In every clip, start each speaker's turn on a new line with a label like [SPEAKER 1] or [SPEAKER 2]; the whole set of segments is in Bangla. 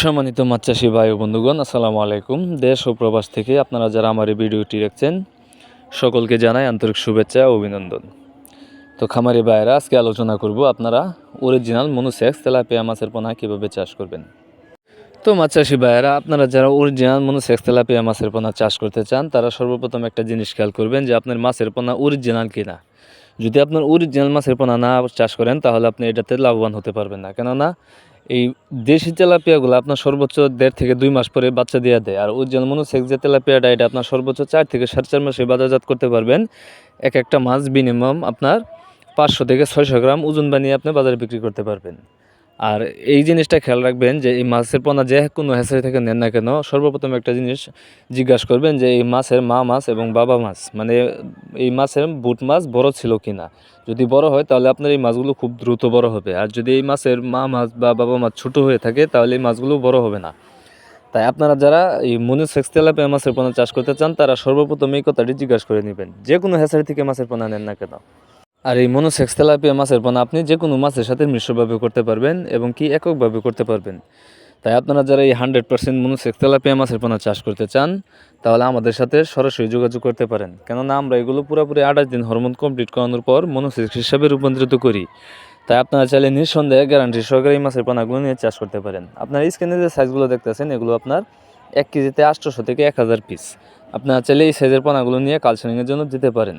[SPEAKER 1] সম্মানিত মাছ চাষি ভাই ও বন্ধুগণ, আসসালামু আলাইকুম। দেশ ও প্রবাস থেকে আপনারা যারা আমার এই ভিডিওটি দেখছেন, সকলকে জানাই আন্তরিক শুভেচ্ছা ও অভিনন্দন। তো খামারি ভাইয়েরা, আজকে আলোচনা করব আপনারা অরিজিনাল মনুসেক্স তেলাপিয়া মাছের পোনা কীভাবে চাষ করবেন। তো মাছ চাষি ভাইয়েরা, আপনারা যারা অরিজিনাল মনুসেক্স তেলাপিয়া মাছের পোনা চাষ করতে চান, তারা সর্বপ্রথম একটা জিনিস খেয়াল করবেন যে আপনার মাছের পোনা অরিজিনাল কিনা। যদি আপনার অরিজিনাল মাছের পোনা না চাষ করেন, তাহলে আপনি এটাতে লাভবান হতে পারবেন না। কেননা এই দেশি তেলাপিয়াগুলো আপনার সর্বোচ্চ দেড় থেকে দুই মাস পরে বাচ্চা দেওয়া দেয়। আর অরিজিনাল মনোসেক যে তেলাপিয়াটা, এটা আপনার সর্বোচ্চ চার থেকে সাড়ে চার মাসে বাজারজাত করতে পারবেন। এক একটা মাছ মিনিমাম আপনার পাঁচশো থেকে ছয়শো গ্রাম ওজন বানিয়ে আপনি বাজারে বিক্রি করতে পারবেন। আর এই জিনিসটা খেয়াল রাখবেন যে এই মাছের পোনা যে কোনো হ্যাসারি থেকে নেন না কেন, সর্বপ্রথম একটা জিনিস জিজ্ঞাসা করবেন যে এই মাছের মা মাছ এবং বাবা মাছ মানে এই মাছের বুট মাছ বড় ছিল কিনা? যদি বড় হয় তাহলে আপনার এই মাছগুলো খুব দ্রুত বড় হবে, আর যদি এই মাছের মা মাছ বা বাবা মাছ ছোট হয়ে থাকে তাহলে এই মাছগুলো বড় হবে না। তাই আপনারা যারা এই মনুসেক্স তেলাপিয়া মাছের পোনা চাষ করতে চান তারা সর্বপ্রথম এই কথাটি জিজ্ঞাসা করে নেবেন, যে কোনো হ্যাসারি থেকে মাছের পোনা নেন না কেন। আর এই মনোসেক্স তেলাপিয়া মাছের পোনা আপনি যে কোনো মাছের সাথে মিশ্রভাবে করতে পারবেন এবং কি এককভাবে করতে পারবেন। তাই আপনারা যারা এই হান্ড্রেড পার্সেন্ট মনোসেক্স তেলাপিয়া মাছের পোনা চাষ করতে চান, তাহলে আমাদের সাথে সরাসরি যোগাযোগ করতে পারেন। কেননা আমরা এগুলো পুরোপুরি আঠাশ দিন হরমোন কমপ্লিট করানোর পর মনোসেক্স হিসাবে রূপান্তরিত করি। তাই আপনারা চাইলে নিঃসন্দেহে গ্যারান্টি সহকারে এই মাছের পোনাগুলো নিয়ে চাষ করতে পারেন। আপনার স্ক্রিনে যে সাইজগুলো দেখতেছেন, এগুলো আপনার এক কেজিতে আটশোশো থেকে এক হাজার পিস আপনারা চাইলে এই সাইজের পোনাগুলো নিয়ে কালচারিংয়ের জন্য দিতে পারেন।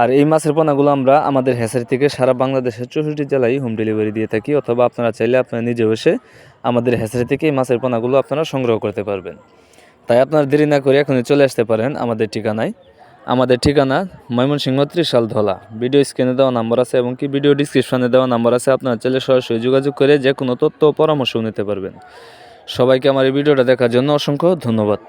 [SPEAKER 1] আর এই মাছের পোনাগুলো আমরা আমাদের হ্যাসারি থেকে সারা বাংলাদেশের চৌষট্টি জেলায় হোম ডেলিভারি দিয়ে থাকি, অথবা আপনারা চাইলে আপনারা নিজে এসে আমাদের হ্যাসারি থেকে এই মাছের পোনাগুলো আপনারা সংগ্রহ করতে পারবেন। তাই আপনার দেরি না করে এখনই চলে আসতে পারেন আমাদের ঠিকানায়। আমাদের ঠিকানা ময়মনসিংহ ত্রিশাল ধলা। ভিডিও স্ক্রিনে দেওয়া নাম্বার আছে এবং কি ভিডিও ডিসক্রিপশনে দেওয়া নাম্বার আছে, আপনারা চাইলে সরাসরি যোগাযোগ করে যে কোনো তথ্য পরামর্শ নিতে পারবেন। সবাইকে আমার এই ভিডিওটা দেখার জন্য অসংখ্য ধন্যবাদ।